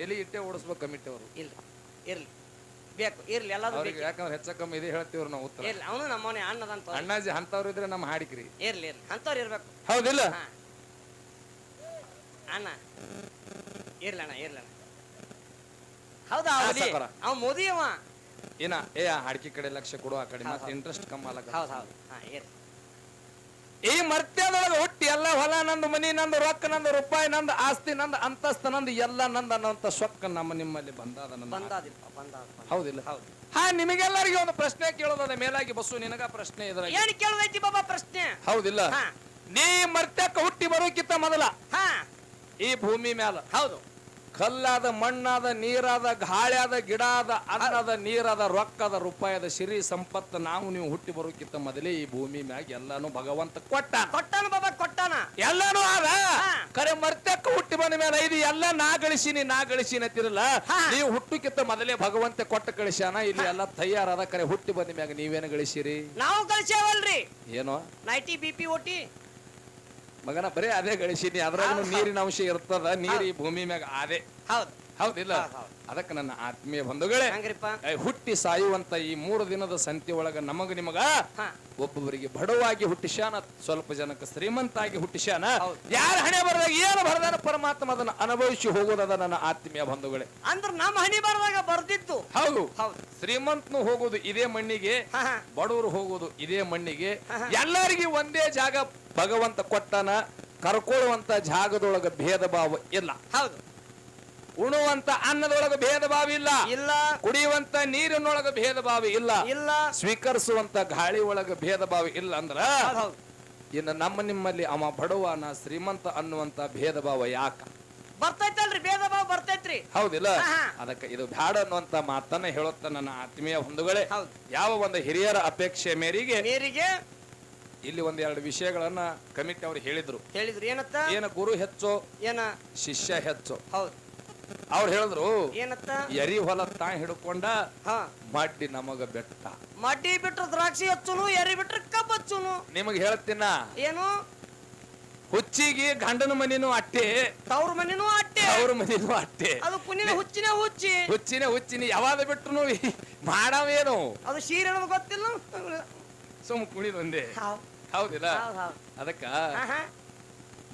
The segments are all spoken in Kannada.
ತಲೆ ಇಟ್ಟೆ ಓಡಿಸ್ಬೇಕು ಕಮಿಟಿ ಅವರು. ಇಲ್ಲ ಇರ್ಲಿ. ಬೇಕು ಇರ್ಲಿ ಎಲ್ಲಾದ್ರೂ ಅವ್ರಿಗೆ ಬೇಕು ಯಾಕಂದ್ರೆ ಹೆಚ್ಚ ಕಮ್ಮಿ ಇದೆ ಹೇಳ್ತೀವ್ರಿ ನಾವು ಉತ್ತರ. ಇರ್ಲಿ ಅವನು ನಮ್ಮವನೇ ಅಣ್ಣದಂತ ಅಣ್ಣಾಜಿ ಅಂತವ್ರು ಇದ್ರೆ ನಮ್ಮ ಹಾಡಿಕ್ರಿ. ಇರ್ಲಿ ಇರ್ಲಿ. ಅಂತವ್ರು ಇರ್ಬೇಕು. ಹೌದಿಲ್ಲ? ಹಾ. ಅಣ್ಣ ಇರ್ಲಿ ಅಣ್ಣ ಇರ್ಲಿ ಅಣ್ಣ. ಹೌದಾ ಹಾ, ಅವಲಿ ಸಾವ್ಕಾರ. ಅವ ಮೋದಿ ಅವ? ಏನ ಏ ಆ ಹಾಡಿಕೆ ಕಡೆ ಲಕ್ಷ ಕೊಡು ಆ ಕಡೆ ಮತ್ತೆ ಇಂಟ್ರೆಸ್ಟ್ ಕಮ್ಮಿ ಹೌದು ಹೌದು. ಹಾ ಇರ್ಲಿ. ಈ ಮರ್ತ್ಯದೊಳಗೆ ಹುಟ್ಟಿ ಎಲ್ಲ ಹೊಲ ನಂದು ಮನಿ ನಂದು ರೊಕ್ಕ ನಂದು ರೂಪಾಯಿ ನಂದು ಆಸ್ತಿ ನಂದು ಅಂತಸ್ತ ನಂದು ಎಲ್ಲ ನಂದು ಅನ್ನೋಂಥ ಸೊಕ್ಕ ನಮ್ಮ ನಿಮ್ಮಲ್ಲಿ ಬಂದಾದ. ಹೌದಿಲ್ಲ? ಹೌದು. ಹಾ ನಿಮಗೆಲ್ಲರಿಗೆ ಒಂದು ಪ್ರಶ್ನೆ ಕೇಳೋದ ಮೇಲಾಗಿ ಬಸ್ಸು ನಿನಗ ಪ್ರಶ್ನೆ ಇದ್ರ ಏನ್ ಕೇಳುದೈತಿ ಬಾಬಾ ಪ್ರಶ್ನೆ? ಹೌದಿಲ್ಲ? ಹಾ. ನೀ ಮರ್ತ್ಯಕ್ಕ ಹುಟ್ಟಿ ಬರೋಕ್ಕಿಂತ ಮೊದಲ ಹಾ. ಈ ಭೂಮಿ ಮ್ಯಾಲ. ಹೌದು. ಕಲ್ಲಾದ ಮಣ್ಣಾದ ನೀರಾದ ಗಾಳಿಯಾದ ಗಿಡ ಆದ ಅನ್ನದ ನೀರಾದ ರೊಕ್ಕದ ರೂಪಾಯದ ಸಿರಿ ಸಂಪತ್ತು ನಾವು ನೀವು ಹುಟ್ಟಿ ಬರೋಕ್ಕಿಂತ ಮೊದಲೇ ಈ ಭೂಮಿ ಮ್ಯಾಗ ಎಲ್ಲಾನು ಭಗವಂತ ಕೊಟ್ಟ. ಕೊಟ್ಟಾನ ಬಾಬಾ ಕೊಟ್ಟಾನ. ಎಲ್ಲಾನು ಆದ? ಕರೆ ಮರ್ತಕ್ಕ ಹುಟ್ಟಿ ಬಂದ ಮೇಲೆ ಇದು ಎಲ್ಲ ನಾ ಗಳಿಸಿನಿ ನಾ ಗಳಿಸಿನಿ ಅಂತಿರಲ್ಲ. ನೀವು ಹುಟ್ಟಕ್ಕಿಂತ ಮೊದಲೇ ಭಗವಂತ ಕೊಟ್ಟ ಕಳಿಸ್ಯಾನ ಇಲ್ಲಿ ಎಲ್ಲ ತಯಾರಾದ ಕರೆ ಹುಟ್ಟಿ ಬಂದ ಮ್ಯಾಗ ನೀವೇನು ಗಳಿಸಿರಿ? ನಾವು ಗಳಿಸ್ಯಾವಲ್ರಿ. ಏನೋ? ನೈಟಿ ಬಿ ಪಿ ಓಟಿ ಮಗನ ಬರೀ ಅದೇ ಗಳಿಸಿನಿ ಅದ್ರಾಗ ನೀರಿನ ಅಂಶ ಇರ್ತದ ನೀರಿ ಭೂಮಿ ಮ್ಯಾಗ ಅದೇ. ಹೌದು. ಹೌದಿಲ್ಲ? ಹೌದ್ ಹೌದ್. ಅದಕ್ಕೆ ನನ್ನ ಆತ್ಮೀಯ ಬಂಧುಗಳೇ ಹುಟ್ಟಿ ಸಾಯುವಂತ ಈ ಮೂರು ದಿನದ ಸಂತಿ ಒಳಗ ನಮಗ ನಿಮಗ ಒಬ್ಬೊಬ್ಬರಿಗೆ ಬಡವಾಗಿ ಹುಟ್ಟಿಸ್ಯಾನ ಸ್ವಲ್ಪ ಜನಕ್ಕೆ ಶ್ರೀಮಂತಾಗಿ ಹುಟ್ಟಿಸ್ಯಾನ ಹುಟ್ಟಿಶಾನ ಯಾರ ಹಣೆ ಬರದಾಗ ಏನು ಬರದಾನ ಪರಮಾತ್ಮ ಅದನ್ನ ಅನುಭವಿಸಿ ಹೋಗೋದದ ನನ್ನ ಆತ್ಮೀಯ ಬಂಧುಗಳೇ. ಅಂದ್ರೆ ನಮ್ಮ ಹಣೆ ಬರದಾಗ ಬರ್ದಿತ್ತು ಹೌದು. ಹೌದು. ಶ್ರೀಮಂತನು ಹೋಗೋದು ಇದೇ ಮಣ್ಣಿಗೆ ಬಡವರು ಹೋಗೋದು ಇದೇ ಮಣ್ಣಿಗೆ. ಎಲ್ಲರಿಗೂ ಒಂದೇ ಜಾಗ ಭಗವಂತ ಕೊಟ್ಟನ ಕರ್ಕೊಳ್ಳುವಂತ ಜಾಗದೊಳಗ ಭೇದ ಭಾವ ಇಲ್ಲ. ಹೌದು. ಉಣುವಂತ ಅನ್ನದೊಳಗ ಭೇದ ಭಾವ ಇಲ್ಲ. ಇಲ್ಲ. ಕುಡಿಯುವಂತ ನೀರಿನೊಳಗ ಭೇದ ಭಾವ ಇಲ್ಲ. ಇಲ್ಲ. ಸ್ವೀಕರಿಸುವಂತ ಗಾಳಿ ಒಳಗ ಭೇದ ಭಾವ ಇಲ್ಲ ಅಂದ್ರ ಹೌದು ಇನ್ನು ನಮ್ಮ ನಿಮ್ಮಲ್ಲಿ ಅವ ಬಡವನ ಶ್ರೀಮಂತ ಅನ್ನುವಂತ ಭೇದ ಭಾವ ಯಾಕ? ಬರ್ತೈತಲ್ರಿ ಭೇದ ಭಾವ ಬರ್ತೈತ್ರಿ. ಹೌದಿಲ್ಲ. ಅದಕ್ಕೆ ಇದು ಬ್ಯಾಡ ಅನ್ನುವಂತ ಮಾತನ್ನ ಹೇಳುತ್ತ ನನ್ನ ಆತ್ಮೀಯ ಹೊಂದುಗಳೇ ಹೌದು. ಯಾವ ಒಂದು ಹಿರಿಯರ ಅಪೇಕ್ಷೆ ಮೇರೆಗೆ ನೀರಿಗೆ ಇಲ್ಲಿ ಒಂದೆರಡು ವಿಷಯಗಳನ್ನ ಕಮಿಟಿ ಅವ್ರು ಹೇಳಿದ್ರು. ಹೇಳಿದ್ರು ಏನತ್ತ? ಏನ ಗುರು ಹೆಚ್ಚು ಏನ? ಶಿಷ್ಯ ಹೆಚ್ಚು. ಹೌದು. ಅವ್ರು ಹೇಳಿದ್ರು ಏನತ್ತ? ಎರಿ ಹೊಲ ತಾ ಹಿಡ್ಕೊಂಡ ಹಾ. ಮಡ್ಡಿ ನಮಗ ಬೆಟ್ಟ. ಮಡ್ಡಿ ಬಿಟ್ರ ದ್ರಾಕ್ಷಿ ಹಚ್ಚುನು ಎರಿ ಬಿಟ್ರ ಕಬ್ಬು ಹಚ್ಚುನು. ನಿಮಗ್ ಹೇಳ್ತೀನ? ಏನು? ಹುಚ್ಚಿಗೆ ಗಂಡನ ಮನಿನೂ ಅಟ್ಟೆ. ತವ್ರ ಮನಿನೂ ಅಟ್ಟೆ. ಅವ್ರ ಮನಿನೂ ಅಟ್ಟೆ. ಅದು ಕುನಿನ ಹುಚ್ಚಿನ ಹುಚ್ಚಿ. ಹುಚ್ಚಿನ ಹುಚ್ಚಿನ ಯಾವಾಗ ಬಿಟ್ರು ಮಾಡವೇನು? ಅದು ಶೀರೆ ಗೊತ್ತಿಲ್ಲ ಸುಮ್ ಕುಣಿದೊಂದೇ ಹೌದ್ ಹೌದಿಲ್ಲ? ಹೌದ್ ಹೌದ್. ಅದಕ್ಕ.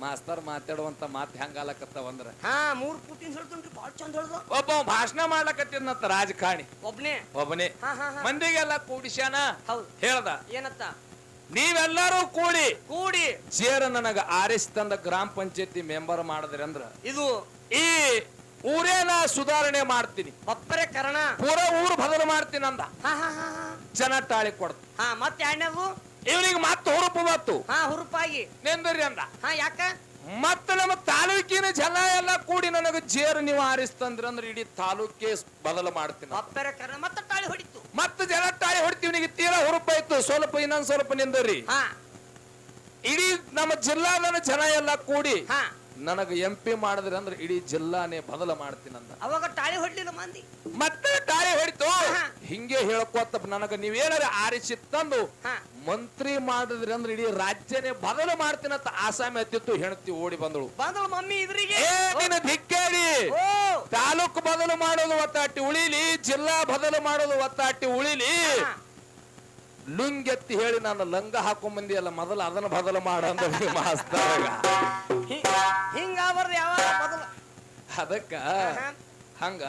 ಮಾಸ್ತರ್ ಮಾತಾಡುವಂತ ಮಾತ್ ಹೆಂಗಾಲಕತ್ತವಂದ್ರ ಹಾ ಮೂರ್ ಪುಟಿನ್ ಹೇಳ್ತನ್ರಿ ಬಾಳ್ ಚಂದ ಹೇಳ್ದ. ಒಬ್ಬ ಭಾಷಣ ಮಾಡ್ಲಕತ್ತಿದ್ನಂತ ರಾಜಕಾರಣಿ. ಒಬ್ನೇ? ಒಬ್ಬನೇ. ಹಾ ಹಾ ಹಾ. ಮಂದಿಗೆಲ್ಲ ಕೂಡಿಸ್ಯಾನ? ಹೌದು. ಹೇಳ್ದ. ಏನತ್ತ? ನೀವೆಲ್ಲರೂ ಕೂಡಿ. ಕೂಡಿ. ಸೇರ ನನಗ ಆರಿಸಿ ತಂದ ಗ್ರಾಮ ಪಂಚಾಯತಿ ಮೆಂಬರ್ ಮಾಡಿದ್ರಿ ಅಂದ್ರ ಇದು ಈ ಊರೇನ ಸುಧಾರಣೆ ಮಾಡ್ತೀನಿ. ಒಪ್ಪರೇ ಕರಣ. ಪೂರ ಊರು ಬದಲು ಮಾಡ್ತೀನಿ ಅಂದ. ಹಾ ಹಾ ಹಾ ಹಾ. ಜನ ತಾಳಿ ಕೊಡ್ತ. ಹಾ ಮತ್ತೆ ಎರಡನೇದು? ಇವನಿಗೆ ಮತ್ತೆ ಹುರುಪು ಬತ್ತು ಹಾ ಹುರುಪಾಗಿ. ನೆಂದರಿ ಅಂದ. ಹಾ ಯಾಕ? ಮತ್ತೆ ನಮ್ಮ ತಾಲೂಕಿನ ಜನ ಎಲ್ಲ ಕೂಡಿ ನನಗೆ ಜೇರು ನೀವು ಆರಿಸ್ತಂದ್ರ ಅಂದ್ರೆ ಇಡೀ ತಾಲೂಕೇ ಬದಲು ಮಾಡ್ತೀನಿ. ಮತ್ತೆ ತಾಳಿ ಹೊಡಿತು. ಮತ್ತೆ ಜನ ತಾಳಿ ಹೊಡಿತೀವಿ ನಿಮಗೆ ತೀರಾ ಹುರುಪಾಯ್ತು ಸ್ವಲ್ಪ ಇನ್ನೊಂದ್ ಸ್ವಲ್ಪ ನಿಂದರಿ ಹಾ. ಇಡೀ ನಮ್ಮ ಜಿಲ್ಲಾದ ಜನ ಎಲ್ಲ ಕೂಡಿ ಹಾ. ನನಗ ಎಂ ಪಿ ಮಾಡಿದ್ರೆ ಅಂದ್ರೆ ಇಡೀ ಜಿಲ್ಲಾನೇ ಬದಲ ಮಾಡ್ತೀನಿ ಅಂತ ಅವಾಗ ತಾಳಿ ಹೊಡ್ಲಿಲ್ಲ ಮಂದಿ. ಮತ್ತೆ ತಾಳಿ ಹೊಡಿತು. ಹಿಂಗೆ ಹೇಳ್ಕೊತ ನನಗ ನೀವೇನಾರ ಆರಿಸಿ ತಂದು ಮಂತ್ರಿ ಮಾಡಿದ್ರಿ ಅಂದ್ರೆ ಇಡೀ ರಾಜ್ಯನೇ ಬದಲು ಮಾಡ್ತೀನಂತ ಆಸಾಮಿ ಅತ್ತಿತ್ತು ಹೆಣ್ತಿ ಓಡಿ ಬಂದಳು. ಬಂದಳು ಮಮ್ಮಿ ಇದ್ರಿಗೆ. ನಿನ್ನ ಧಿಕ್ಕೇರಿ ಓ. ತಾಲೂಕು ಬದಲು ಮಾಡೋದು ಒತ್ತಾಟಿ ಉಳಿಲಿ. ಜಿಲ್ಲಾ ಬದಲು ಮಾಡೋದು ಒತ್ತಾಟಿ ಉಳಿಲಿ. ಲುಂಗೆತ್ತಿ ಹೇಳಿ ನಾನು ಲಂಗ ಹಾಕೊಂಡ್ ಬಂದಿ ಅಲ್ಲ ಮೊದಲು ಅದನ್ನ ಬದಲು ಮಾಡಂದ ಮಾಸ್ತರಾಗ. ಯಾವಾಗ? ಅದಕ್ಕ. ಹಂಗ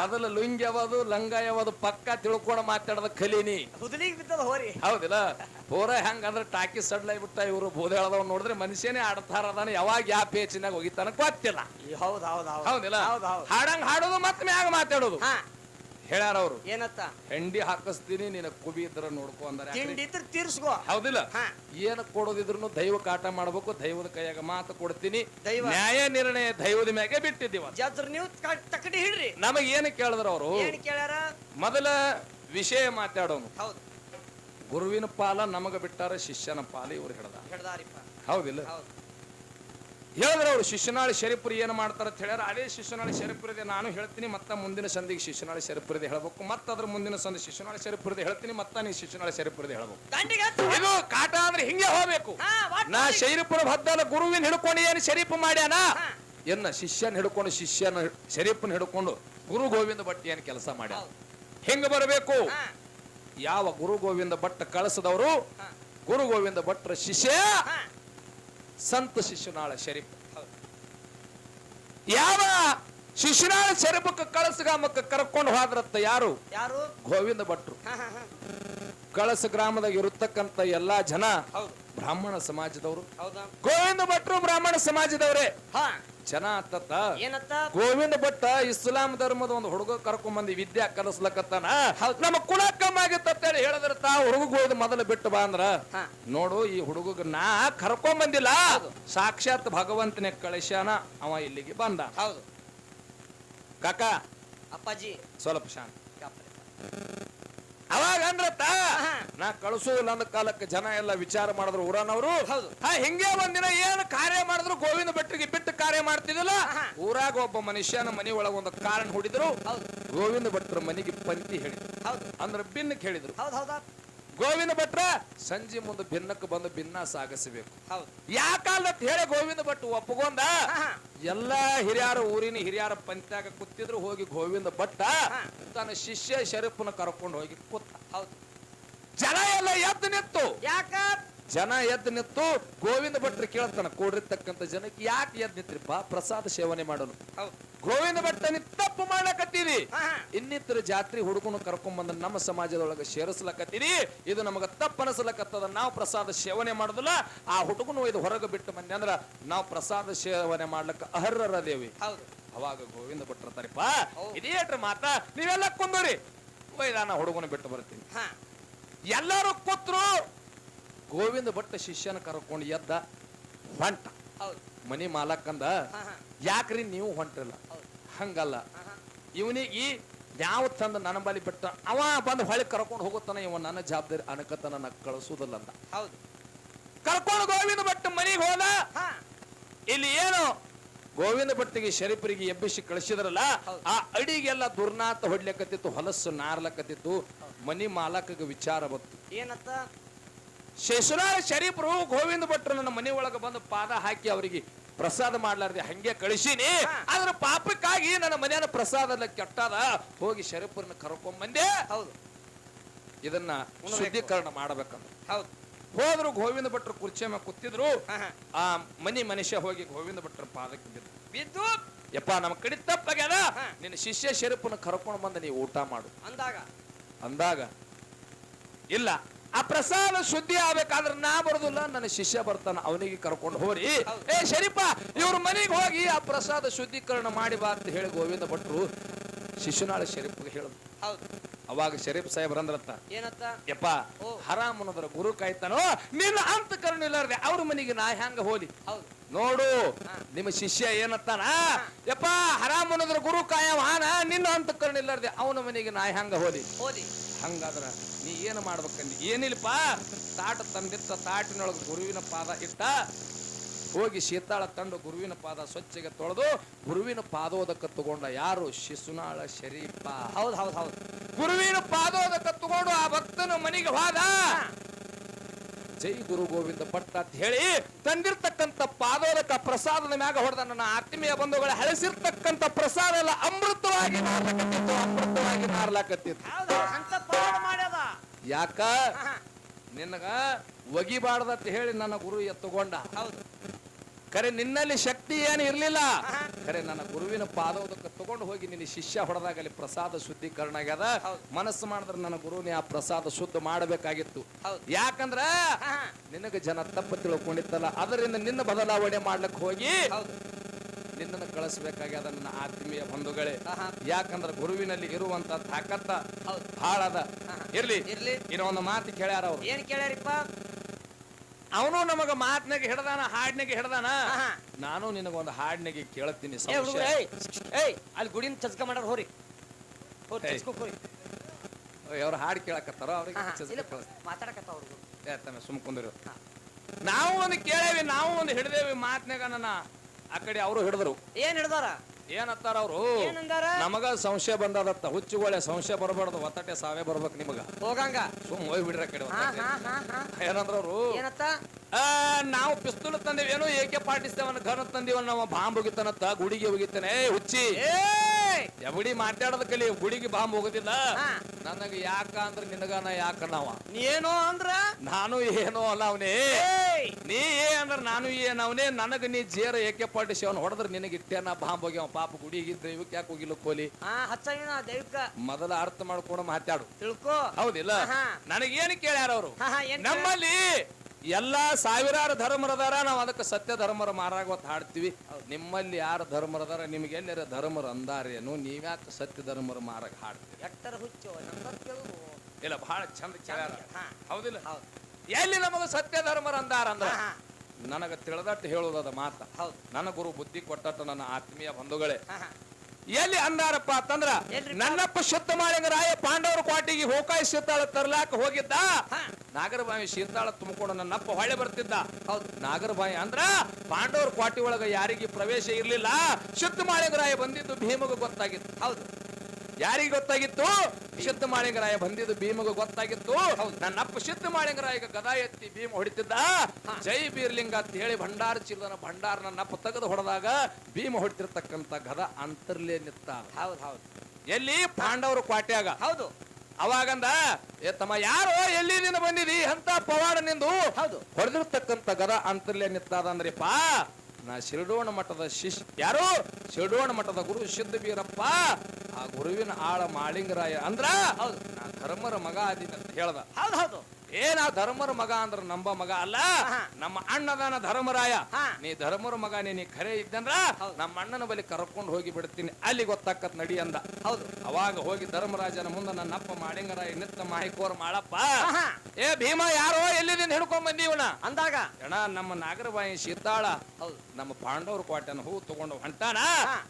ಮೊದಲ ಲುಂಗಿ ಯಾವುದು ಲಂಗ ಯಾವುದು ಪಕ್ಕ ತಿಳ್ಕೊಂಡು ಮಾತಾಡದ ಕಲೀನಿ. ಹುದಲಿಗೆ ಬಿದ್ದದ ಹೋರಿ. ಹೌದಿಲ್ಲ? ಪೂರ ಹೆಂಗ ಅಂದ್ರೆ ಟಾಕಿ ಸಡ್ಲ ಬಿಟ್ಟ ಇವರು ಬೋಧ ಹೇಳದವ್ ನೋಡಿದ್ರೆ ಮನುಷ್ಯನೇ ಆಡ್ತಾರ ಅದಾನ. ಯಾವಾಗ ಯಾವ ಪೇಚಿನಾಗ ಹೋಗಿತಾನ ಗೊತ್ತಿಲ್ಲ. ಹೌದ್ ಹೌದ್ ಹೌದ್. ಹೌದಿಲ್ಲ? ಹೌದ್ ಹೌದ್. ಹಾಡಂಗ್ ಹಾಡೋದು ಮತ್ತೆ ಮ್ಯಾಗ ಮಾತಾಡೋದು. ಹೇಳ್ಯಾರ ಅವ್ರು. ಏನತ್ತ? ಹೆಂಡಿ ಹಾಕಿಸ್ತೀನಿ ನಿನ್ನ ಕುಬಿ ಇದ್ರ ನೋಡ್ಕೊ ಅಂದ್ರೆ? ತಿಂಡಿ ಇದ್ರ ತೀರ್ಸ್ಕೋ. ಹೌದಿಲ್ಲ? ಏನ ಕೊಡೋದಿದ್ರು ದೈವ ಕಾಟ ಮಾಡ್ಬೇಕು ದೈವದ ಕೈಯಾಗ ಮಾತು ಕೊಡ್ತೀನಿ. ದೈವ. ನ್ಯಾಯ ನಿರ್ಣಯ ದೈವದ ಮ್ಯಾಗೆ ಬಿಟ್ಟಿದ್ದೀವ. ಜಾತ್ರ ನೀವು ತಕಡಿ ಹಿಡ್ರಿ. ನಮಗ ಏನ್ ಕೇಳಿದ್ರ ಅವರು? ಮೊದಲ ವಿಷಯ ಮಾತಾಡೋನು. ಹೌದು. ಗುರುವಿನ ಪಾಲ ನಮಗ ಬಿಟ್ಟಾರ ಶಿಷ್ಯನ ಪಾಲ ಇವ್ರು ಹಿಡ್ದ ಹೌದಿಲ್ಲ? ಹೌದು. ಹೇಳಿದ್ರ ಅವರು ಶಿಷ್ಯನಾಳಿ ಶರೀಪುರಿ ಏನು ಮಾಡ್ತಾರೆ ಅಂತ ಹೇಳ್ಯಾರ. ಅದೇ ಶಿಷ್ಯನಾಳಿ ಶರೀಫ್ರದೆ ನಾನು ಹೇಳ್ತೀನಿ ಮತ್ತೆ ಮುಂದಿನ ಸಂದಿಗೆ ಶಿಷ್ಯನಾಳಿ ಶರೀಪುರಿದೆ ಹೇಳ್ಬೇಕು. ಮತ್ತೆ ಅದ್ರ ಮುಂದಿನ ಸಂಧಿ ಶಿಷ್ಯನಾಳಿ ಶರೀಫ್ರದೆ ಹೇಳ್ತೀನಿ ಮತ್ತೆ ನೀ ಶಿಷ್ಯನಾಳಿ ಶರೀಫ್ರದೆ ಹೇಳ್ಬೇಕು. ಇದು ಕಾಟ ಅಂದ್ರೆ ಹಿಂಗೆ ಹೋಗ್ಬೇಕು. ನಾ ಶರೀಫ್ರ ಭದ್ದನ ಗುರುವಿನ ಹಿಡ್ಕೊಂಡು ಏನು ಶರೀಫ್ ಮಾಡ್ಯಾನ. ಎನ್ನ ಶಿಷ್ಯನ ಹಿಡ್ಕೊಂಡು ಶಿಷ್ಯನ ಶರೀಪನ್ನ ಹಿಡ್ಕೊಂಡು ಗುರು ಗೋವಿಂದ ಭಟ್ ಏನು ಕೆಲಸ ಮಾಡ್ಯಾರ ಹಿಂಗ ಬರಬೇಕು. ಯಾವ ಗುರು ಗೋವಿಂದ ಭಟ್ ಕಳಿಸದವರು ಗುರು ಗೋವಿಂದ ಭಟ್ರ ಶಿಷ್ಯ. ಸಂತ ಶಿಶುನಾಳ ಶರೀಫ್. ಯಾವ ಶಿಶುನಾಳ ಶರೀಫಕ್ಕೆ ಕಳಸಗಾಮಕ್ಕೆ ಕರ್ಕೊಂಡು ಹೋದ್ರತ್ತ ಯಾರು? ಯಾರು? ಗೋವಿಂದ ಭಟ್ರು. ಕಳಸ ಗ್ರಾಮದಾಗ ಇರತಕ್ಕಂತ ಎಲ್ಲಾ ಜನ ಬ್ರಾಹ್ಮಣ ಸಮಾಜದವರು. ಗೋವಿಂದ ಭಟ್ರು ಬ್ರಾಹ್ಮಣ ಸಮಾಜದವ್ರೆ. ಹಾ ಜನ ಅತ್ತತ್ತ ಏನತ್ತ? ಗೋವಿಂದ ಭಟ್ಟ ಇಸ್ಲಾಂ ಧರ್ಮದ ಒಂದು ಹುಡುಗ ಕರ್ಕೊಂಡ್ ಬಂದಿ ವಿದ್ಯಾ ಕಲಿಸ್ಲಕತ್ತಾನ. ನಮ್ಮ ಕುಲ ಕಮ್ಮಾಗಿತ್ತಂತೇಳಿ ಹೇಳಿದ್ರ ತಾ ಹುಡುಗ ಹೋಯ್ದು ಮೊದಲು ಬಿಟ್ಟು ಬಾ ಅಂದ್ರ. ನೋಡು ಈ ಹುಡುಗ ನಾ ಕರ್ಕೊಂಡ್ ಬಂದಿಲ್ಲ ಸಾಕ್ಷಾತ್ ಭಗವಂತನೇ ಕಳಿಸ್ಯಾನ ಅವ ಇಲ್ಲಿಗೆ ಬಂದ. ಹೌದು. ಕಾಕ. ಅಪ್ಪಾಜಿ. ಸ್ವಲ್ಪ ಶಾಂತ. ಅವಾಗ ಅಂದ್ರತ್ತ. ನಾ ಕಳಿಸೋದಿಲ್ಲ ಅಂದ ಕಾಲಕ್ಕೆ ಜನ ಎಲ್ಲ ವಿಚಾರ ಮಾಡಿದ್ರು ಊರನವರು. ಹಿಂಗೆ ಒಂದಿನ ಏನು ಕಾರ್ಯ ಮಾಡಿದ್ರು ಗೋವಿಂದ ಭಟ್ರಿಗೆ ಬಿಟ್ಟು ಕಾರ್ಯ ಮಾಡ್ತಿದಿಲ್ಲ. ಊರಾಗ ಒಬ್ಬ ಮನುಷ್ಯನ ಮನಿ ಒಳಗ ಒಂದು ಕಾರಣ ಹೊಡಿದ್ರು. ಹೌದು. ಗೋವಿಂದ ಭಟ್ರ ಮನೆಗೆ ಪಂಕ್ತಿ ಹೇಳಿದ್ರು. ಹೌದು. ಅಂದ್ರೆ ಬಿನ್ ಹೇಳಿದ್ರು ಹೌದು ಹೌದಾ. ಗೋವಿಂದ ಭಟ್ರ ಸಂಜೆ ಮುಂದೆ ಭಿನ್ನಕ್ಕೆ ಬಂದು ಭಿನ್ನ ಸಾಗಿಸಬೇಕು. ಹೌದು. ಯಾಕಂತ ಹೇಳಿ ಗೋವಿಂದ ಭಟ್ ಒಪ್ಪಗೊಂಡ. ಎಲ್ಲಾ ಹಿರಿಯರ ಊರಿನ ಹಿರಿಯರ ಪಂಚಾಗ ಕೂತಿದ್ರು ಹೋಗಿ ಗೋವಿಂದ ಭಟ್ಟ ತನ್ನ ಶಿಷ್ಯ ಶರೀಫನ ಕರ್ಕೊಂಡು ಹೋಗಿ ಕೂತ. ಹೌದು. ಜನ ಎಲ್ಲ ಎದ್ದು ನಿತ್ತು ಯಾಕ? ಜನ ಎದ್ದು ನಿತ್ತು ಗೋವಿಂದ ಭಟ್ರು ಕೇಳ್ತಾನ ಕೂಡಿರ್ತಕ್ಕಂಥ ಜನಕ್ಕೆ ಯಾಕೆ ಎದ್ದು ನಿಂತ್ರಿಪ್ಪ ಪ್ರಸಾದ ಸೇವನೆ ಮಾಡಲು ಹೌದು. ಗೋವಿಂದ ಭಟ್ಟನಿ ತಪ್ಪು ಮಾಡ್ಲಕತ್ತೀರಿ. ಇನ್ನಿತರ ಜಾತ್ರೆ ಹುಡುಗನು ಕರ್ಕೊಂಡ್ ಬಂದ ನಮ್ಮ ಸಮಾಜದೊಳಗೆ ಸೇರಿಸ್ಲಕತ್ತೀರಿ. ಇದು ನಮಗ ತಪ್ಪು ಅನಸ್ಲಕತ್ತದ ನಾವು ಪ್ರಸಾದ ಸೇವನೆ ಮಾಡುದಿಲ್ಲ. ಆ ಹುಡುಗನು ಇದು ಹೊರಗೆ ಬಿಟ್ಟು ಬಂದೆ ಅಂದ್ರ ನಾವು ಪ್ರಸಾದ ಸೇವನೆ ಮಾಡ್ಲಕ್ಕ ಅಹರ್ರ ಹೌದು. ಅವಾಗ ಗೋವಿಂದ ಭಟ್ರತಾರಿಪ್ಪ ಇದೇಟ್ರಿ ಮಾತ? ನೀವೆಲ್ಲ ಕುಂದೂರಿ. ಒಯ್ದಾನ ಹುಡುಗನ ಬಿಟ್ಟು ಬರ್ತೀನಿ. ಎಲ್ಲರೂ ಕೂತ್ರು. ಗೋವಿಂದ ಭಟ್ಟ ಶಿಷ್ಯನ ಕರ್ಕೊಂಡು ಎದ್ದ ಹೊಂಟ. ಹೌದು. ಮನಿ ಮಾಲಕ್ಕಂದ ಯಾಕ್ರಿ ನೀವು ಹೊಂಟ್ರಿಲ್ಲ? ಹಂಗಲ್ಲ. ಇವನಿಗೆ ಯಾವ ತಂದ ನನ್ನ ಬಳಿ ಬಿಟ್ಟ ಅವ ಬಂದು ಹೊಳೆ ಕರ್ಕೊಂಡು ಹೋಗುತ್ತಾನ ಇವ ನನ್ನ ಜವಾಬ್ದಾರಿ ಅನಕತನ ನಾ ಕಳಿಸೋದಲ್ಲ ಅಂತ ಹೌದು. ಕರ್ಕೊಂಡು ಗೋವಿಂದ ಭಟ್ ಮನೆಗೆ ಹೋದ? ಇಲ್ಲಿ ಏನು? ಗೋವಿಂದ ಭಟ್ಟಿಗೆ ಶರೀಫರಿಗೆ ಎಬ್ಬಿಸಿ ಕಳಿಸಿದ್ರಲ್ಲ ಆ ಅಡಿಗೆಲ್ಲ ದುರ್ನಾತ ಹೊಡ್ಲಕತ್ತಿತ್ತು ಹೊಲಸು ನಾರ್ಲಕತ್ತಿತ್ತು. ಮನಿ ಮಾಲಕಗೆ ವಿಚಾರ ಬಂತು. ಏನತ್ತ? ಶೇಷುನಾಳ ಶರೀಫರು ಗೋವಿಂದ ಭಟ್ರು ನನ್ನ ಮನೆ ಒಳಗೆ ಬಂದು ಪಾದ ಹಾಕಿ ಅವರಿಗೆ ಪ್ರಸಾದ ಮಾಡ್ಲಾರ್ದೆ ಹಂಗೆ ಕಳಿಸೀನಿ. ಆದ್ರ ಪಾಪಕ್ಕಾಗಿ ನನ್ನ ಮನೆಯನ್ನ ಪ್ರಸಾದ ಕೆಟ್ಟದ ಹೋಗಿ ಶರೀಫರನ್ನ ಕರ್ಕೊಂಡ್ ಬಂದೆ ಹೌದು. ಇದನ್ನ. ಶುದ್ಧೀಕರಣ ಮಾಡ್ಬೇಕಂತ ಹೌದು. ಹೋದ್ರು ಗೋವಿಂದ ಭಟ್ರು ಕುರ್ಚಿ ಮೇಲೆ ಕೂತಿದ್ರು. ಆ ಮನಿ ಮನುಷ್ಯ ಹೋಗಿ ಗೋವಿಂದ ಭಟ್ರ ಪಾದಕ್ಕೆ ಬಿದ್ದು. ಬಿದ್ದು. ಯಪ್ಪ ನಮ್ಮ ಕಡೆ ತಪ್ಪಾಗ್ಯದ. ನಿನ್ನ ಶಿಷ್ಯ ಶರೀಫನ ಕರ್ಕೊಂಡು ಬಂದ ನೀವು ಊಟ ಮಾಡು. ಅಂದಾಗ? ಅಂದಾಗ ಇಲ್ಲ. ಆ ಪ್ರಸಾದ ಶುದ್ಧಿ ಆಗ್ಬೇಕಾದ್ರೆ ನಾ ಬರೋದಿಲ್ಲ ನನ್ನ ಶಿಷ್ಯ ಬರ್ತಾನ ಅವನಿಗೆ ಕರ್ಕೊಂಡು ಹೋರಿ ಏ ಶರೀಫ ಇವ್ರ ಮನೆಗೆ ಹೋಗಿ ಆ ಪ್ರಸಾದ ಶುದ್ಧೀಕರಣ ಮಾಡಿ ಬಾ ಅಂತ ಹೇಳಿ ಗೋವಿಂದ ಭಟ್ರು ಶಿಶುನಾಳ ಶರೀಫ್ಗೆ ಹೇಳ ಹೌದು. ಅವಾಗ ಶರೀಫ್ ಸಾಹೇಬ್ರ ಅಂದ್ರತ್ತ ಏನತ್ತ? ಯಪ್ಪ. ಹರಾಮ್ ಅನ್ನೋದ್ರ ಗುರು ಕಾಯ್ತಾನೋ ನಿನ್ನ ಅಂತ ಕರುಣ ಇಲ್ಲಾರ್ದೆ ಅವ್ರ ಮನೆಗೆ ನಾ ಹೆಂಗ ಹೋಲಿ? ಹೌದು. ನೋಡು ನಿಮ್ಮ ಶಿಷ್ಯ ಏನತ್ತಾನ? ಯಪ್ಪ ಹರಾಮ್ ಅನ್ನೋದ್ರ ಗುರು ಕಾಯವಾನ ನಿನ್ನ ಅಂತ ಕರುಣ ಇಲ್ಲಾರ್ದೆ ಅವನ ಮನೆಗೆ ನಾ ಹೆಂಗ ಹೋಲಿ? ಓದಿ ಹಂಗಾದ್ರ ನೀ ಏನು ಮಾಡ್ಬೇಕಂದಿ? ಏನಿಲ್ಲಪ್ಪ ತಾಟ ತಂದಿತ್ತ ತಾಟಿನೊಳಗೆ ಗುರುವಿನ ಪಾದ ಇಟ್ಟ, ಹೋಗಿ ಶೀತಾಳ ತಂಡು ಗುರುವಿನ ಪಾದ ಸ್ವಚ್ಛಗೆ ತೊಳೆದು, ಗುರುವಿನ ಪಾದೋದಕ ತಗೊಂಡ ಯಾರು? ಶಿಶುನಾಳ ಶರೀಫ ಹೌದು ಹೌದು ಹೌದು. ಗುರುವಿನ ಪಾದೋದಕ ತಗೊಂಡು ಆ ಭಕ್ತನ ಮನೆಗೆ ಹೋದ. ಜೈ ಗುರು ಗೋವಿಂದ ಭಟ್ ಅಂತ ಹೇಳಿ ತಂದಿರ್ತಕ್ಕಂಥ ಪಾದೋದಕ ಪ್ರಸಾದದ ಮ್ಯಾಗ ಹೊಡೆದ ನನ್ನ ಆತ್ಮೀಯ ಬಂಧುಗಳ ಹಳಸಿರ್ತಕ್ಕಂಥ ಪ್ರಸಾದ ಎಲ್ಲ ಅಮೃತವಾಗಿ ನಾರ್ಲಕತ್ತಿತ್ತು ಅಮೃತವಾಗಿ ನಾರ್ಲಾಕತ್ತಿತ್ತು ಯಾಕ? ನಿನಗ ಒಗಿಬಾರ್ದಂತ ಹೇಳಿ ನನ್ನ ಗುರು ಎತ್ತುಕೊಂಡ. ಹೌದು. ಖರೆ ನಿನ್ನಲ್ಲಿ ಶಕ್ತಿ ಏನು ಇರಲಿಲ್ಲ. ಕರೆ ನನ್ನ ಗುರುವಿನ ಪಾದೋದಕ್ಕೆ ತಗೊಂಡು ಹೋಗಿ ನಿನ್ನ ಶಿಷ್ಯ ಹೊಡೆದಾಗಲಿ ಪ್ರಸಾದ ಶುದ್ಧೀಕರಣ ಆಗ್ಯದ. ಮನಸ್ಸು ಮಾಡಿದ್ರೆ ನನ್ನ ಗುರುನೇ ಆ ಪ್ರಸಾದ ಶುದ್ಧ ಮಾಡಬೇಕಾಗಿತ್ತು. ಯಾಕಂದ್ರ ನಿನಗೆ ಜನ ತಪ್ಪು ತಿಳ್ಕೊಂಡಿತ್ತಲ್ಲ ಅದರಿಂದ ನಿನ್ನ ಬದಲಾವಣೆ ಮಾಡ್ಲಿಕ್ಕೆ ಹೋಗಿ ನಿನ್ನನ್ನು ಕಳಿಸ್ಬೇಕಾಗ್ಯದ ನನ್ನ ಆತ್ಮೀಯ ಬಂಧುಗಳೇ. ಯಾಕಂದ್ರೆ ಗುರುವಿನಲ್ಲಿ ಇರುವಂತ ತಾಕತ್ತ ಅದ. ಇರ್ಲಿ. ಇರ್ಲಿ. ಇನ್ನೊಂದು ಮಾತು ಕೇಳ್ಯಾರ ಅವ್ರು. ಏನ್ ಕೇಳ್ಯಾರಿಪ್ಪ? ಅವನು ನಮಗ ಮಾತ್ನಾಗ ಹಿಡ್ದಾನ ಹಾಡ್ನಾಗ ಹಿಡ್ದಾನ. ನಾನು ನಿನಗೊಂದು ಹಾಡ್ನಾಗೆ ಕೇಳತ್ತೀನಿ ಏಯ್ ಅಲ್ಲಿ ಗುಡಿನ ಚಸ್ಕ ಮಾಡ್ಯಾರ ಹೋರಿ. ಅವ್ರು ಹಾಡ್ ಕೇಳಕತ್ತಾರ ಅವ್ರಿಗೆ ಮಾತಾಡಕತ್ತ ಹುಡುಗರು ಏ, ತಮ್ಮ ಸುಮ್ ಕುಂದಿರು. ನಾವು ಒಂದು ಕೇಳೇವಿ ನಾವು ಒಂದು ಹಿಡ್ದೇವಿ ಮಾತ್ನಾಗ ನನ್ನ. ಆ ಕಡೆ ಅವರು ಹಿಡಿದ್ರು. ಏನ್ ಹಿಡ್ದಾರ? ಏನತ್ತಾರ ಅವರು? ನಮಗ ಸಂಶಯ ಬಂದದತ್ತ. ಹುಚ್ಚುಗೊಳೆ ಸಂಶಯ ಬರಬಾರ್ದು. ಒತ್ತಟೆ ಸಾವೇ ಬರ್ಬೇಕು ನಿಮಗ. ಹೋಗಂಗ. ಸುಮ್ ಹೋಗಿ ಬಿಡ್ರ ಕಡೆ ಏನಂದ್ರ ಅವರು? ನಾವು ಪಿಸ್ತೂಲ್ ತಂದೇವೇನು ಏಕೆ ಪಾಟಿಸ್ತೇವನ್ ಗನ್ ತಂದೇವನ್ ನಾವು ಬಾಂಬ್ ಹೋಗಿತ್ತನತ್ತ ಗುಡಿಗೆ ಹೋಗಿತಾನೆ ಹುಚ್ಚಿ. ಎಬಡಿ ಮಾತಾಡೋದ ಕಲಿ ಗುಡಿಗೆ ಬಾಂಬ್ ಹೋಗುದಿಲ್ಲ ಹಾ. ನನಗ ಯಾಕ ಅಂದ್ರ ನಿನಗನ ಯಾಕ ನಾವ ನೀ ಏನೋ ಅಂದ್ರ? ನಾನು ಏನೋ ಅಲ್ಲ ಅವನೇ. ಏಯ್! ನೀ ಏ ಅಂದ್ರ ನಾನು ಏನ್ ಅವನೇ? ನನಗ ನೀ ಜೇರ ಏಕೆ ಪಾಟಿ ಅವ್ನ ಹೊಡೆದ್ರ ನಿನಗೆ ಇಟ್ಟೇನ ಬಾಂಬ್ ಹೋಗ್ಯಾವ? ಪಾಪ ಗುಡಿಗೆ ದೈವಕ್ಕೆ ಯಾಕೆ ಹೋಗಿಲ್ಲ ಕೋಲಿ? ಹಾ ಹಚ್ಚವಿನ ದೈವಿಕ ಮೊದಲ ಅರ್ಥ ಮಾಡ್ಕೊಂಡು ಮಾತಾಡು. ತಿಳ್ಕೊ. ಹೌದಿಲ್ಲ? ಹಾ. ನನಗೇನು ಕೇಳ್ಯಾರ ಅವರು? ಹಾ, ಹಾ, ಏನ್ ನಮ್ಮಲ್ಲಿ ಎಲ್ಲಾ ಸಾವಿರಾರು ಧರ್ಮರದಾರ ನಾವು ಅದಕ್ಕೆ ಸತ್ಯ ಧರ್ಮರ ಮಾರಾಗೋತ್ ಹಾಡ್ತೀವಿ. ನಿಮ್ಮಲ್ಲಿ ಯಾರು ಧರ್ಮರದಾರ ನಿಮ್ಗೆ ಎಲ್ಲರ ಧರ್ಮರ ಅಂದಾರೇನು? ನೀವ್ಯಾಕೆ ಸತ್ಯ ಧರ್ಮರ ಮಾರಾಗ ಹಾಡ್ತೀವಿ ಎಟ್ಟರ ಹುಚ್ಚು ಇಲ್ಲ ಬಹಳ ಚಂದ ಕೇಳ್ಯಾರ. ಹೌದಿಲ್ಲ? ಹೌದು. ಎಲ್ಲಿ ನಮಗ ಸತ್ಯ ಧರ್ಮರ ಅಂದಾರ ಅಂದ್ರ? ನನಗೆ ತಿಳಿದಟ್ಟು ಹೇಳುವುದದ ಮಾತ. ನನ್ನ ಗುರು ಬುದ್ಧಿ ಕೊಟ್ಟಟ್ಟು ನನ್ನ ಆತ್ಮೀಯ ಬಂಧುಗಳೇ. ಎಲ್ಲಿ ಅಂದಾರಪ್ಪ ಅಂತಂದ್ರ? ನನ್ನಪ್ಪ ಶುದ್ಧ ಮಾಳಿಂಗರಾಯ ಪಾಂಡವರ ಕ್ವಾಟಿಗೆ ಹೋಕಾಯಿ ಸೀತಾಳ ತರ್ಲಾಕ ಹೋಗಿದ್ದ. ನಾಗರಬಾಯಿ ಶೀರ್ದಾಳ ತುಂಬಿಕೊಂಡು ನನ್ನಪ್ಪ ಹೊಳೆ ಬರ್ತಿದ್ದ. ಹೌದು. ನಾಗರಬಾಯಿ ಅಂದ್ರ ಪಾಂಡವರ ಕ್ವಾಟಿ ಒಳಗ ಯಾರಿಗೆ ಪ್ರವೇಶ ಇರ್ಲಿಲ್ಲ ಶುದ್ಧ ಮಾಳಿಗರಾಯ ಬಂದಿದ್ದು ಭೀಮಗ ಗೊತ್ತಾಗಿತ್ತು. ಹೌದು. ಯಾರಿಗೆ ಗೊತ್ತಾಗಿತ್ತು? ಶುದ್ಧ ಮಾಳಿಂಗರಾಯ ಬಂದಿದ್ದು ಭೀಮಗ ಗೊತ್ತಾಗಿತ್ತು. ನನ್ನಪ್ಪ ಶುದ್ಧ ಮಾಳಿಂಗರಾಯ ಗದಾ ಎತ್ತಿ ಭೀಮ ಹೊಡಿತಿದ್ದ. ಜೈ ಬೀರ್ಲಿಂಗ ಅಂತ ಹೇಳಿ ಭಂಡಾರ ಚಿಲ್ಲನ ಭಂಡಾರ ನನ್ನಪ್ಪ ತೆಗೆದು ಹೊಡೆದಾಗ ಭೀಮ ಹೊಡ್ತಿರ್ತಕ್ಕಂತ ಗದ ಅಂತರ್ಲೇ ನಿತ್ತ ಹೌದು ಹೌದು. ಎಲ್ಲಿ? ಪಾಂಡವರು ಕ್ವಾಟ್ಯಾಗ. ಹೌದು. ಅವಾಗಂದ ಏ ತಮ್ಮ ಯಾರೋ ನಿನ್ನ ಬಂದಿದಿ? ಅಂತ ಪವಾಡ ನಿಂದು. ಹೌದು. ಹೊಡೆದಿರ್ತಕ್ಕಂತ ಗದ ಅಂತರ್ಲೇ ಪಾ. ನಾ ಶಿರಡೋಣ ಮಠದ ಶಿಶ್ ಯಾರು? ಶಿರಡೋಣ ಮಠದ ಗುರು ಸಿದ್ಧ ಬೀರಪ್ಪ ಆ ಗುರುವಿನ ಆಳ ಮಾಳಿಂಗರಾಯ ಅಂದ್ರ ಹೌದು. ನಾ ಧರ್ಮರ ಮಗ ಆದಿನ ಅಂತ ಹೇಳ್ದ. ಹೌದು ಹೌದು. ಏನ ಧರ್ಮರ ಮಗ ಅಂದ್ರ ನಂಬ ಮಗ ಅಲ್ಲ. ನಮ್ಮ ಅಣ್ಣದಾನ ಧರ್ಮರಾಯ. ನೀ ಧರ್ಮರ ಮಗ ನೀ ಖರೆ ಇದ್ದಂದ್ರ. ನಮ್ಮ ಅಣ್ಣನ ಬಳಿ ಕರ್ಕೊಂಡು ಹೋಗಿ ಬಿಡ್ತೀನಿ. ಅಲ್ಲಿ ಗೊತ್ತಾಕತ್ ನಡಿ ಅಂದ. ಹೌದು. ಅವಾಗ ಹೋಗಿ ಧರ್ಮರಾಜನ ಮುಂದೆ ನನ್ನ ಅಪ್ಪ ಮಾಡಿಂಗರ ನಿತ್ತ ಮಾಹಿಕೋರ್ ಮಾಳಪ್ಪ. ಆಹಾ. ಏ ಭೀಮ ಯಾರೋ ಎಲ್ಲಿದಿಂದ ಹಿಡ್ಕೊಂಡ್ ಬಂದೀವಣ ಅಂದಾಗ? ಅಣ್ಣ ನಮ್ಮ ನಾಗರಬಾಯಿ ಸಿದ್ದಾಳ ಹೌದು. ನಮ್ಮ ಪಾಂಡವ್ರ ಕ್ವಾಟನ ಹೂ ತಗೊಂಡು ಹೊಂಟಾನ?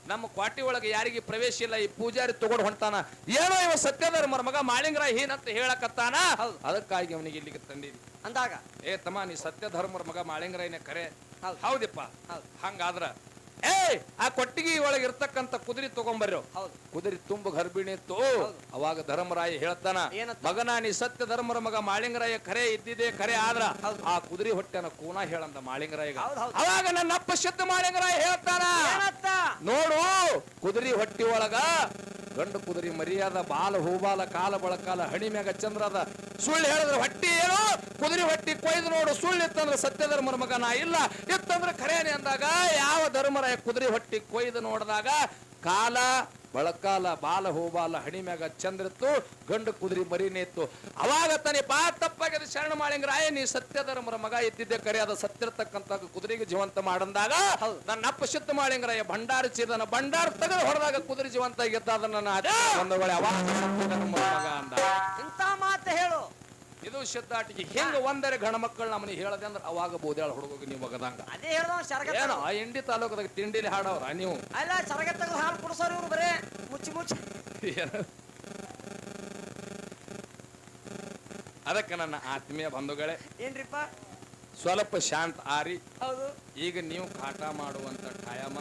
ನಮ್ಮ ಕ್ವಾಟಿ ಒಳಗೆ ಯಾರಿಗೆ ಪ್ರವೇಶ ಇಲ್ಲ ಈ ಪೂಜಾರಿ ತಗೊಂಡು ಹೊಂಟಾನ? ಏನೋ ಇವ ಸತ್ಯ ಧರ್ಮರ ಮಗ ಮಾಳಿಂಗರಾಯ ಹೀನಂತ ಹೇಳಕತ್ತಾನ. ಅದಕ್ಕಾಗಿ ಅವನಿಗೆ ಇಲ್ಲಿಗೆ ತಂದಿದ್ವಿ ಅಂದಾಗ? ಏ ತಮ್ಮ ನೀ ಸತ್ಯ ಧರ್ಮರ ಮಗ ಮಾಳಿಂಗರಾಯನ ಕರೆ. ಹೌದಪ್ಪ ಹೌದಿಪ್ಪ. ಹೌದು. ಹಂಗಾದ್ರ ಏ ಆ ಕೊಟ್ಟಿಗೆ ಒಳಗೆ ಇರ್ತಕ್ಕಂತ ಕುದುರೆ ತಗೊಂಬರ್ರು ಹೌದು. ಕುದುರೆ ತುಂಬ ಗರ್ಭಿಣಿ ಇತ್ತು. ಅವಾಗ ಧರ್ಮರಾಯ ಹೇಳ್ತಾನ ಏನಂತ? ಮಗನ ನೀ ಸತ್ಯ ಧರ್ಮರ ಮಗ ಮಾಳಿಂಗರಾಯ ಕರೆ ಇದ್ದಿದೆ ಕರೆ ಆದ್ರ ಆ ಕುದುರೆ ಹೊಟ್ಟೆನ ಕೂನ ಹೇಳಂದ ಮಾಳಿಂಗರಾಯಗ. ಹೌದು, ಹೌದು. ಅವಾಗ ನನ್ನ ಅಪ್ಪ ಶುದ್ಧ ಮಾಳಿಂಗರಾಯ ಹೇಳ್ತಾನ. ಏನತ್ತ ನೋಡು ಕುದುರೆ ಹೊಟ್ಟಿ ಒಳಗ ಗಂಡು ಕುದುರೆ ಮರಿಯಾದ, ಬಾಲ, ಹೂಬಾಲ, ಕಾಲ, ಬಳಕಾಲ, ಹಣಿ ಮ್ಯಾಗ ಚಂದ್ರದ ಸುಳ್ಳು ಹೇಳಿದ್ರೆ ಹೊಟ್ಟಿ ಏನು, ಕುದುರೆ ಹೊಟ್ಟಿ ಕೊಯ್ದು ನೋಡು, ಸುಳ್ಳು ಇತ್ತಂದ್ರೆ ಸತ್ಯ ಧರ್ಮರ ಮಗ ನಾ ಇಲ್ಲ. ಇತ್ತಂದ್ರೆ ಖರೇನೆ ಅಂದಾಗ ಯಾವ ಧರ್ಮರಾಯ ಕುದುರೆ ಹೊಟ್ಟಿ ಕೊಯ್ದು ನೋಡಿದಾಗ ಕಾಲ ಬಳಕಾಲ ಬಾಲ ಹೋಬಾಲ ಹಣಿ ಮ್ಯಾಗ ಚಂದ್ರಿತ್ತು ಗಂಡು ಕುದುರಿ ಮರಿನೇ ಇತ್ತು. ಅವಾಗ ತಾನೇ ಬಾ ತಪ್ಪಾಗಿದೆ ಶರಣ ಮಾಳಿಂಗರಾಯ ನೀ ಸತ್ಯಧರ್ಮರ ಮಗ ಇದ್ದಿದ್ದೆ ಕರೆಯಾದ ಸತ್ತಿರತಕ್ಕಂತ ಕುದುರೆಗೆ ಜೀವಂತ ಮಾಡಂದಾಗ ನನ್ನ ಅಪ್ಪ ಸಿದ್ಧ ಮಾಳಿಂಗರಾಯ ಭಂಡಾರ ಚೀದನ ಭಂಡಾರ ತೆಗೆದು ಹೊಡೆದಾಗ ಕುದುರೆ ಜೀವಂತ ಗೆದ್ದ ಅದನ್ನ ಅದೇ ಒಂದು ವೇಳೆ ಅವಾಗ ಮಗ ಅಂದ. ಇಂಥ ಮಾತು ಹೇಳು. ಇದು ಸಿದ್ದಾಟಿಗೆ ಹಿಂಗ ಒಂದರೆ ಗಣ ಮಕ್ಕಳು ನಮ್ಮನೆ ಹೇಳದೆ ಅಂದ್ರೆ ಅವಾಗ ಬೋದ್ಯಾಳ ಹುಡುಗ ನೀವು ಒಗದಂಗ ಅದೇ ಹೇಳ್ದವ ಸರಗ ಏನೋ? ಆ ಇಂಡಿ ತಾಲೂಕದಾಗ ತಿಂಡಿಲಿ ಹಾಡವ್ರ ನೀವು. ಅಲ್ಲ ಸರಗ ತೆಗೆದು ಹಾಲು ಕುಡಿಸೋರು ಇವ್ರು ಬರೇ. ಮುಚ್ಚಿ ಮುಚ್ಚಿ? ಅದಕ್ಕೆ ನನ್ನ ಆತ್ಮೀಯ ಬಂಧುಗಳೇ ಏನ್ರಿಪ್ಪ? ಸ್ವಲ್ಪ ಶಾಂತ ಆರಿ. ಹೌದು. ಈಗ ನೀವು ಕಾಟ ಮಾಡುವಂತ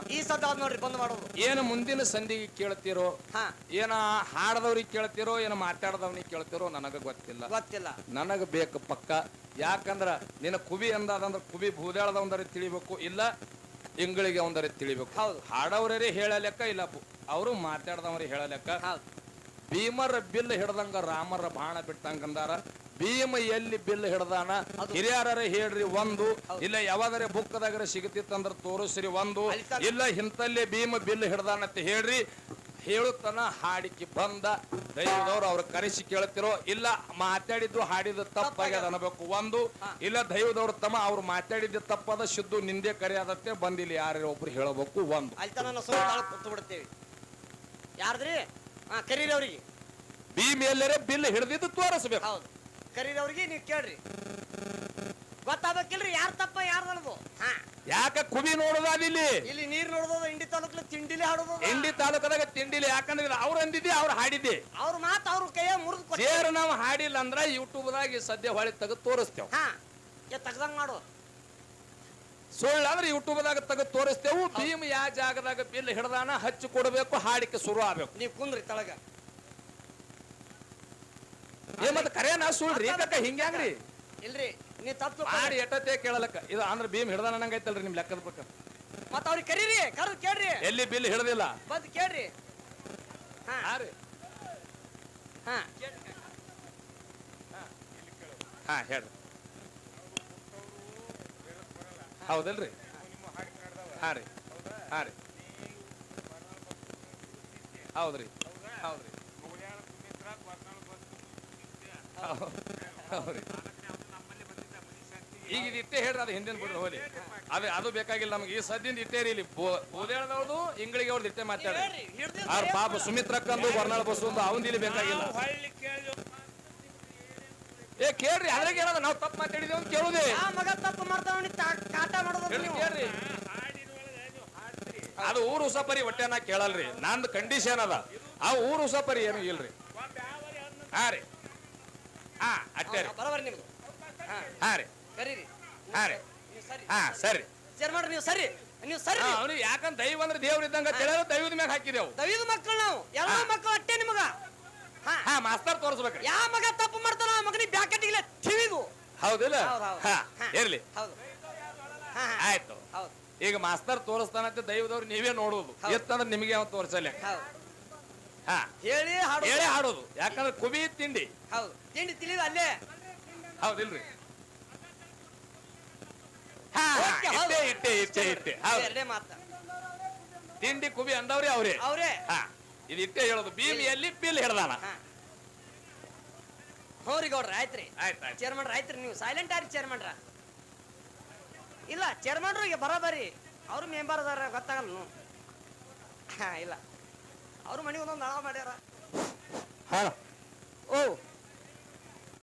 ಈ ಸದ್ದ ಆದ್ ನೋಡ್ರಿ ಬಂದ್ ಮಾಡೋದು ಏನು ಮುಂದಿನ ಸಂಧಿಗೆ ಕೇಳ್ತಿರೋ ಹಾ. ಏನ ಹಾಡದವ್ರಿಗೆ ಕೇಳ್ತಿರೋ ಏನ ಮಾತಾಡದವ್ನಿಗೆ ಕೇಳ್ತಿರೋ ನನಗ ಗೊತ್ತಿಲ್ಲ. ಗೊತ್ತಿಲ್ಲ. ನನಗ ಬೇಕು ಪಕ್ಕ. ಯಾಕಂದ್ರ ನಿನ್ನ ಕುಬಿ ಅಂದಾದಂದ್ರ ಕುಬಿ ಭೂದಾಳದ ಒಂದರೆ ತಿಳಿಬೇಕು ಇಲ್ಲ ಇಂಗಳಿಗೆ ಒಂದರೆ ತಿಳಿಬೇಕು. ಹೌದು. ಹಾಡವ್ರೇ ಹೇಳಲೆಕ್ಕ ಇಲ್ಲ ಅವರು ಮಾತಾಡ್ದವ್ರಿಗೆ ಹೇಳಲೆಕ್ಕ ಹೌದು. ಭೀಮರ ಬಿಲ್ ಹಿಡ್ದಂಗ ರಾಮರ ಬಾಣ ಬಿಟ್ಟಂಗಂದಾರ ಭೀಮ ಎಲ್ಲಿ ಬಿಲ್ ಹಿಡ್ದಾನ ಹಿರಿಯರ ಹೇಳ್ರಿ ಒಂದು. ಇಲ್ಲ ಯಾವಾದರೆ ಬುಕ್ದಾಗರ ಸಿಗತಿತ್ತಂದ್ರ ತೋರಿಸ್ರಿ ಒಂದು. ಇಲ್ಲ ಇಂತಲ್ಲೇ ಭೀಮ ಬಿಲ್ ಹಿಡ್ದಾನ ಅಂತ ಹೇಳ್ರಿ ಹೇಳುತ್ತನ ಹಾಡಿಕೆ ಬಂದ. ದೈವದವ್ರು ಅವ್ರ ಕರೆಸಿ ಕೇಳ್ತಿರೋ ಇಲ್ಲ ಮಾತಾಡಿದ್ದು ಹಾಡಿದ್ದು ತಪ್ಪಾಗ್ಯದ ಅನ್ಬೇಕು. ಒಂದು. ಇಲ್ಲ ದೈವದವ್ರ ತಮ್ಮ ಅವ್ರು ಮಾತಾಡಿದ್ದು ತಪ್ಪದ ಸಿದ್ದು ನಿಂದೆ ಕರೆಯಾದತ್ತೆ ಬಂದಿಲ್ಲ ಯಾರು ಒಬ್ರು ಹೇಳಬೇಕು ಒಂದು. ಕೂತು ಬಿಡ್ತೇವಿ. ಯಾರ್ದ್ರಿ? ಕರೀರಿ ಅವ್ರಿಗೆ. ಭೀಮ್ ಎಲ್ಲರೇ ಬಿಲ್ ಹಿಡ್ದಿದ್ದು ತೋರಿಸ್ಬೇಕು. ಹೌದು. ಕರೀರಿ ಅವ್ರಿಗೆ ನೀವು ಕೇಳ್ರಿ. ಗೊತ್ತಾಗಬೇಕಿಲ್ರಿ ಯಾರ ತಪ್ಪ ಯಾರ್ ಹಾ. ಯಾಕ ಕುಬಿ ನೋಡೋದಾದಿಲ್ಲಿ ಇಲ್ಲಿ ನೀರ್ ನೋಡೋದ ಇಂಡಿ ತಾಲೂಕ್ಲ ತಿಂಡಿಲಿ ಹಾಡೋದು ಇಂಡಿ ತಾಲೂಕದಾಗ ತಿಂಡಿಲಿ ಯಾಕಂದ್ರೆ ಅವ್ರು ಅಂದಿದ್ದೆ ಅವ್ರು ಹಾಡಿದ್ದೆ. ಅವ್ರ ಮಾತು ಅವ್ರ ಕೈಯ ಮುರಿದು ಸೇರು ನಾವು ಹಾಡಿಲ್ಲ ಅಂದ್ರ ಯೂಟ್ಯೂಬ್ದಾಗ ಸದ್ಯ ಹೊಳಿ ತೆಗೆದು ತೋರಿಸ್ತೇವ್. ಹಾ. ತೆಗ್ದಂಗ್ ಮಾಡು. ಸುಳ್ಳಾದ್ರೆ ಅಂದ್ರೆ ಯೂಟ್ಯೂಬ್ದಾಗ ತೆಗೆದು ತೋರಿಸ್ತೇವು. ಭೀಮ್ ಯಾವ ಜಾಗದಾಗ ಬಿಲ್ ಹಿಡ್ದಾನ ಹಚ್ಚಿ ಕೊಡಬೇಕು ಹಾಡಿಕೆ ಶುರು ಆಗ್ಬೇಕು. ನೀವ್ ಕುಂದ್ರಿ ತಳಗ. ಏ ಕರೇನ ಸುಳ್ರಿ ಕಕ್ಕ ಹಿಂಗ್ಯಾಂಗ್ರಿ? ಇಲ್ರಿ ನೀ ತಪ್ಪು ಮಾಡಿ ಎಟ್ಟತ್ತೆ ಕೇಳಲಕ್ಕ. ಇದು ಅಂದ್ರೆ ಭೀಮ್ ಹಿಡ್ದ ಅನ್ನಂಗೈತಲ್ರಿ ನಿಮ್ ಲೆಕ್ಕದ ಪಕ್ಕ ಮತ್ತ ಅವ್ರಿಗೆ ಕರೀರಿ ಕರೆದು ಕೇಳ್ರಿ. ಎಲ್ಲಿ ಬಿಲ್ ಹಿಡ್ದಿಲ್ಲ? ಬಂದ್ ಕೇಳ್ರಿ. ಹಾ. ಹಾ ರೀ. ಹಾ. ಹಾ ಹೇಳ್ರಿ. ಹೌದಲ್ರಿ? ಹಾ ರೀ. ಹಾ ರೀ. ಹೌದ್ರಿ. ಹೌದ್ರಿ. ಈಗ ಇದು ಇಟ್ಟೇ ಹೇಳ್ರಿ ಅದು ಹಿಂದಿನ ಬಿಡ್ರಿ ಹೋಲಿ. ಅದು ಅದು ಬೇಕಾಗಿಲ್ಲ ನಮ್ಗೆ. ಈ ಸದ್ಯದಿಂದ ಇಟ್ಟೇ ರೀ ಇಲ್ಲಿ ಬೂದೇಳದವ್ರದು ಇಂಗಳಿಗೆ ಅವ್ರದ್ದು ಇಟ್ಟೆ ಮಾಡ್ತಾರೆ ಅವ್ರ ಪಾಪ ಸುಮಿತ್ರಕ್ಕಂದು ಬರ್ನಾಳ ಬಸ್ಸು ಅಂತ ಅವನ್ ಇಲ್ಲಿ ಬೇಕಾಗಿಲ್ಲ ಏ ಕೇಳ್ರಿ ಅದ್ರಾಗ ಏನದ ನಾವು ತಪ್ಪು ಮಾತಾಡಿದೇವ್ ಅಂತ ಕೇಳುದೇ. ಆ ಮಗ ತಪ್ಪು ಮಾಡ್ತಾವ ಕಾಟ ಮಾಡೋದು ಕೇಳ್ರಿ. ಅದು ಊರು ಉಸಪರಿ ಹೊಟ್ಟೆ ಕೇಳಲ್ರಿ. ನಂದು ಕಂಡೀಷನ್ ಅದ. ಆ ಊರು ಉಸಪರಿ ಏನು ಇಲ್ರಿ. ಹಾ ರೀ. ಹಾ ಅಟ್ಟೆ ರೀ ಬರೋಬರಿ ನಿಮ್ದು. ಹಾ ರೀ. ಕರೀರಿ. ಹಾ ರೀ. ನೀವು ಸರಿ. ಹಾ ಸರಿ. ಸರಿ ಮಾಡ್ರಿ ನೀವು ಸರಿ. ನೀವು ಸರಿ. ಅವನು ಯಾಕಂದ್ರೆ ದೈವ ಅಂದ್ರೆ ದೇವ್ರ ಇದ್ದಂಗ ತಿಳಿಯೋದು ದೈವದ ಮ್ಯಾಗ ಹಾಕಿದೆವು. ದೈವದ ಮಕ್ಕಳು ನಾವು. ಎಲ್ಲ. ಮಕ್ಕಳು ಅಟ್ಟೆ ನಿಮಗ. ಹಾ. ಮಾಸ್ತರ್ ತೋರಿಸ್ಬೇಕ್ರಿ. ಯಾವ ಮಗ ತಪ್ಪು ಮಾಡ್ತಾನ ಆ ಮಗನಿಗೆ ಬ್ಯಾಕೆಟ್ಗಿಲ್ಲ ಟಿವಿದು ಹೌದಿಲ್ಲ? ಹೌದು, ಹೌದು. ಹಾ. ಇರ್ಲಿ. ಹೌದು. ಆಯ್ತು. ಹೌದು. ಈಗ ಮಾಸ್ತರ್ ತೋರಿಸ್ತಾನಂತೆ ದೈವದವ್ರು ನೀವೇ ನೋಡುದು. ಎತ್ತಂದ್ರೆ ನಿಮಗೆ ಯಾವ ತೋರಿಸಲ್ಲ? ಹಾ. ಹೇಳಿ ಹಾಡು. ಹೇಳಿ ಹಾಡೋದು. ಯಾಕಂದ್ರೆ ಕುಬಿ ತಿಂಡಿ. ಹೌದು. ತಿಂಡಿ ತಿಳಿದ ಅಲ್ಲೇ. ಹೌದಿಲ್ರಿ. ಹಾ ಓಕೆ, ಹೌದು. ಇಟ್ಟೆ ಇಟ್ಟೆ ಇಟ್ಟೆ ಇಟ್ಟೆ. ಹೌದು. ಎರಡೇ ಮಾತ ತಿಂಡಿ ಕುಬಿ ಅಂದವ್ರಿ ಅವ್ರೆ. ಅವ್ರೇ. ಹಾ. ಇದು ಇಟ್ಟೆ ಹೇಳೋದು. ಭೀಮ್ ಎಲ್ಲಿ ಪಿಲ್ ಹಿಡ್ದಾನ. ಹಾ. ಹ್ಞೂ ರೀ ಗೌಡ್ರ ಆಯ್ತ್ರಿ. ಚೇರ್ಮನ್ ಆಯ್ತು. ಚೇರ್ಮನ್ರ ಆಯ್ತ್ರಿ ನೀವು. ಸೈಲೆಂಟ್ ಆರಿ ಚೇರ್ಮನ್ ಇಲ್ಲ ಚೇರ್ಮನ್ರಿಗೆ ಬರೋಬರಿ. ಅವರು ಮೆಂಬರ್ ಅದಾರ ಗೊತ್ತಾಗಲ್ಲ ನೀವು ಹಾ ಇಲ್ಲ. ಅವ್ರು ಮನೆ ಒಂದೊಂದು ನಳ ಮಾಡ್ಯಾರ. ಹಾ. ಓ